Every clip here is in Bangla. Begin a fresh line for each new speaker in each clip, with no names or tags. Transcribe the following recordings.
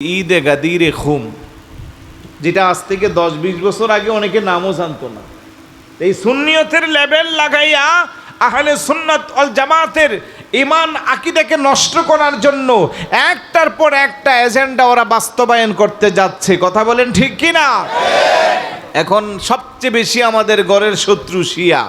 ঈদে গাদিরে খুম, যেটা আজ থেকে দশ বিশ বছর আগে অনেকে নামও জানতো না। এই সুন্নিয়তের লেভেল লাগাইয়া আহলে সুন্নাত অল জামাতের ইমান আকিদাকে নষ্ট করার জন্য একটার পর একটা এজেন্ডা ওরা বাস্তবায়ন করতে যাচ্ছে। কথা বলেন ঠিক কি না এখন সবচেয়ে বেশি আমাদের ঘরের শত্রু শিয়া।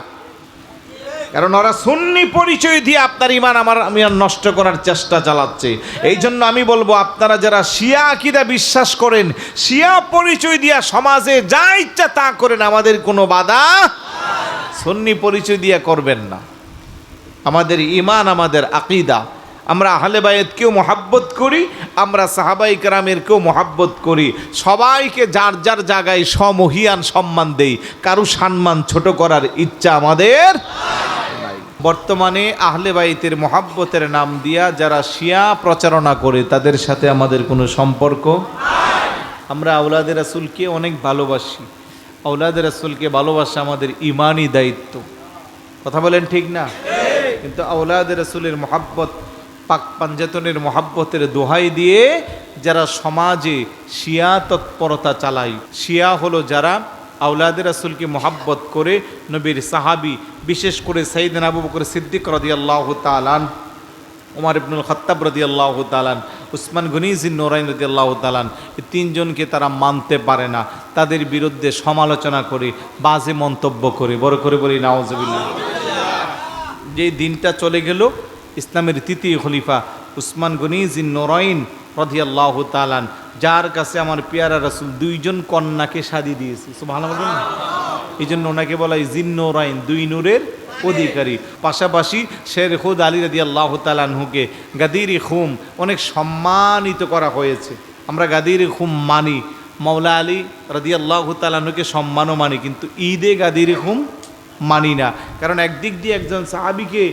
কারণ ওরা সুন্নি পরিচয় দিয়ে আপনার ইমান আমার, আমি আর নষ্ট করার চেষ্টা চালাচ্ছে। এই জন্য আমি বলব, আপনারা যারা শিয়া আকিদা বিশ্বাস করেন, শিয়া পরিচয় দিয়া সমাজে যা ইচ্ছা তা করেন, আমাদের কোনো বাধা সুন্নি পরিচয় দিয়া করবেন না। আমাদের ইমান, আমাদের আকিদা। আমরা আহলে বাইতকেও মহাব্বত করি, আমরা সাহাবাই কেরামেরকেও মহাব্বত করি। সবাইকে যার যার জায়গায় সমহিয়ান সম্মান দেই, কারু সম্মান ছোট করার ইচ্ছা আমাদের। বর্তমানে আহলে বাইতের মহাব্বতের নাম দিয়া যারা শিয়া প্রচারণা করে, তাদের সাথে আমাদের কোনো সম্পর্ক? আমরা আউলাদের রাসুলকে অনেক ভালোবাসি। আউলাদের রাসুলকে ভালোবাসা আমাদের ইমানই দায়িত্ব। কথা বলেন ঠিক না? কিন্তু আউলাদের রসুলের মহাব্বত, পাক পাঞ্জাতনের মহাব্বতের দোহাই দিয়ে যারা সমাজে শিয়া তৎপরতা চালায়, শিয়া হলো যারা আউলাদের রাসুলকে মোহাব্বত করে নবীর সাহাবি, বিশেষ করে সাইদিন আবু বকর সিদ্দিক রদিয়াল্লাহ তালান ওমর ইবনুল খত্তাব রদি আল্লাহ তালান উসমান গনিজিন নোরাইন রদি আল্লাহ তালান এই তিনজনকে তারা মানতে পারে না। তাদের বিরুদ্ধে সমালোচনা করে, বাজে মন্তব্য করে। বড় করে বলি নওয়াজবিল্লা যে দিনটা চলে গেল, ইসলামের তৃতীয় খলিফা উসমান গনিজিন নোরাইন আল্লাহ তালান যার কাছে আমার পেয়ারা রাসুল দুইজন কন্যাকে শাদি দিয়েছে। ভালো না এই জন্য ওনাকে বলা হয় জিন নোরাইন, দুই নূরের অধিকারী। পাশাপাশি শের খুদ আলী রাদি আল্লাহ তালানহুকে গাদির খুম অনেক সম্মানিত করা হয়েছে। আমরা গাদির খুম মানি। মৌলা আলী রাদি আল্লাহ তালানহুকে সম্মানও মানি, কিন্তু ঈদে গাদির খুম মানি না। কারণ একদিক দিয়ে একজন সাহাবিকে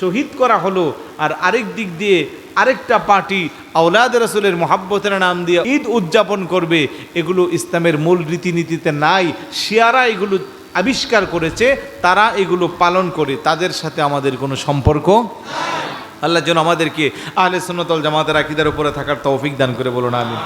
শহীদ করা হলো আর আরেক দিক দিয়ে আরেকটা পার্টি আউলাদ রসুলের মহাব্বতের নাম দিয়ে ঈদ উদযাপন করবে, এগুলো ইসলামের মূল রীতিনীতিতে নাই। শিয়ারা এগুলো আবিষ্কার করেছে, তারা এগুলো পালন করে। তাদের সাথে আমাদের কোনো সম্পর্ক আল্লাহ যেন আমাদেরকে আহলে সুন্নতল জামাতের আকিদার উপরে থাকার তৌফিক দান করে বলুন আমি